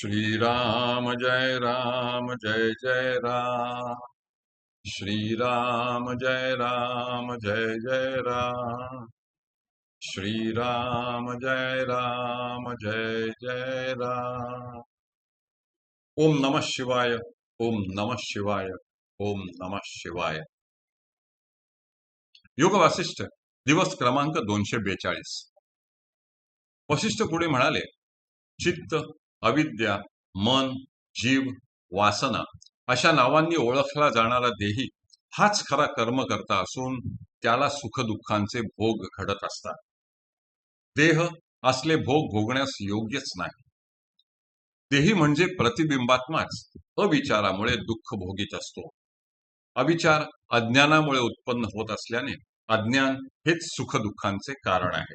श्रीराम जय राम जय जय राम। श्रीराम जय राम जय जय राम। श्रीराम जय राम जय जय राम। ओम नमः शिवाय ओम नमः शिवाय ओम नमः शिवाय। योग वासिष्ठ दिवस क्रमांक दोनशे बेचाळीस. वशिष्ठ पुढे म्हणाले चित्त अविद्या मन जीव वासना अशा नावांनी ओळखला जाणारा देही हाच खरा कर्म करता असून त्याला सुखदुःखांचे भोग घडत असतात. देह असले भोग भोगण्यास योग्यच नाही. देही म्हणजे प्रतिबिंबात्माच अविचारामुळे दुःख भोगीत असतो. अविचार अज्ञानामुळे उत्पन्न होत असल्याने अज्ञान हेच सुखदुःखांचे कारण आहे.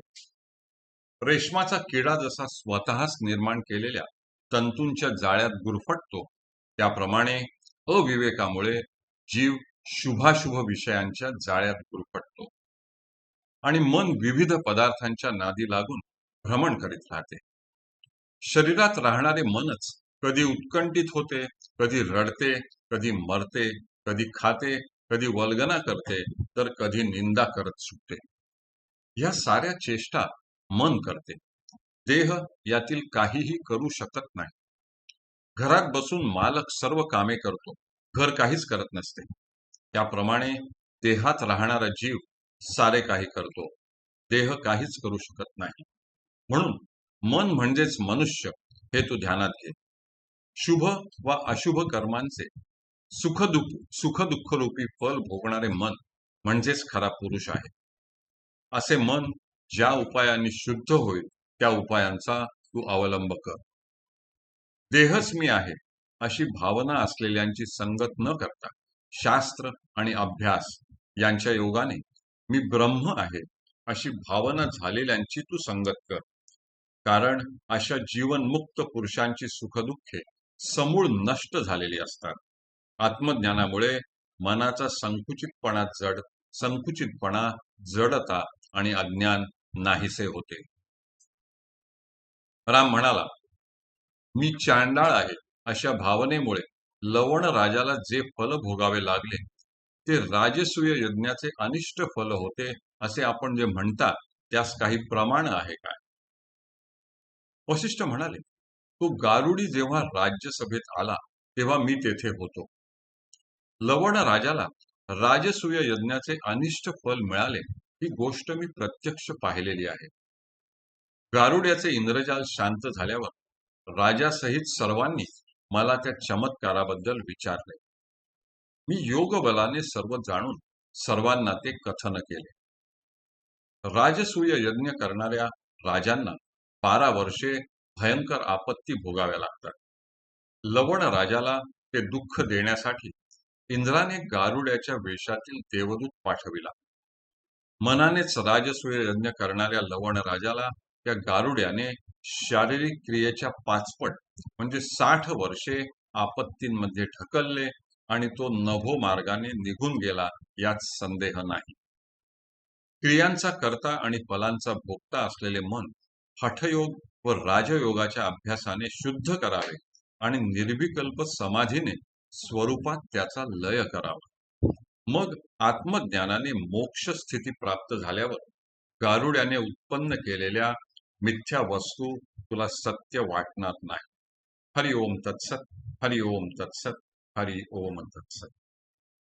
रेशमाचा किडा जसा स्वतःच निर्माण केलेल्या तंतूंच्या जाळ्यात गुरफटतो त्याप्रमाणे अविवेकामुळे जीव शुभाशुभ विषयांच्या जाळ्यात गुरफटतो. आणि मन विविध पदार्थांच्या नादी लागून भ्रमण करीत राहते. शरीरात राहणारे मनच कधी उत्कंठित होते कधी रडते कधी मरते कधी खाते कधी वल्गना करते तर कधी निंदा करत सुटते. या साऱ्या चेष्टा मन करते. देह यातील काहीही करू शकत नाही. घरात बसून मालक सर्व कामे करतो. घर काहीच करत नसते. त्याप्रमाणे देहात राहणारा जीव सारे काही करतो. देह काहीच करू शकत नाही. म्हणून मन म्हणजेच मनुष्य हे तू ध्यानात घे. शुभ व अशुभ कर्मांचे सुखदुःख सुखदुःख रूपी फल भोगणारे मन म्हणजेच खरा पुरुष आहे. असे मन ज्या उपायांनी शुद्ध होईल त्या उपायांचा तू अवलंब कर. देहच मी आहे अशी भावना असलेल्यांची संगत न करता शास्त्र आणि अभ्यास यांच्या योगाने मी ब्रह्म आहे अशी भावना झालेल्यांची तू संगत कर. कारण अशा जीवनमुक्त पुरुषांची सुखदुःखे समूळ नष्ट झालेली असतात. आत्मज्ञानामुळे मनाचा संकुचितपणा जड संकुचितपणा जडता आणि अज्ञान नाहीसे होते. राम म्हणाला मी चांडाळ आहे. अशा भावनेमुळे लवण राजाला जे फल भोगावे लागले ते राजसूय यज्ञाचे अनिष्ट फल होते असे आपण जे म्हणता त्यास काही प्रमाण आहे काय? वशिष्ठ म्हणाले तो गारुडी जेव्हा राज्यसभेत आला तेव्हा मी तेथे होतो. लवण राजाला राजसूय यज्ञाचे अनिष्ट फल मिळाले ही गोष्ट मी प्रत्यक्ष पाहिलेली आहे. गारुड्याचे इंद्रजाल शांत झाल्यावर राजासहित सर्वांनी मला त्या चमत्काराबद्दल विचारले. मी योग बलाने सर्व जाणून सर्वांना ते कथन केले. राजसूय यज्ञ करणाऱ्या राजांना बारा वर्षे भयंकर आपत्ती भोगाव्या लागतात. लवण राजाला ते दुःख देण्यासाठी इंद्राने गारुड्याच्या वेशातील देवदूत पाठविला. मनानेच राजसूय यज्ञ करणाऱ्या लवण राजाला त्या गारुड्याने शारीरिक क्रियेच्या पाचपट म्हणजे साठ वर्षे आपत्तींमध्ये ढकलले आणि तो नभो मार्गाने निघून गेला यात संदेह नाही. क्रियांचा करता आणि फलांचा भोगता असलेले मन हठयोग व राजयोगाच्या अभ्यासाने शुद्ध करावे आणि निर्विकल्प समाधीने स्वरूपात त्याचा लय करावा. मग आत्मज्ञानाने मोक्ष स्थिती प्राप्त झाल्यावर गारुड्याने उत्पन्न केलेल्या मिथ्या वस्तू तुला सत्य वाटणार नाही. हरि ओम तत्सत हरि ओम तत्सत हरि ओम तत्सत.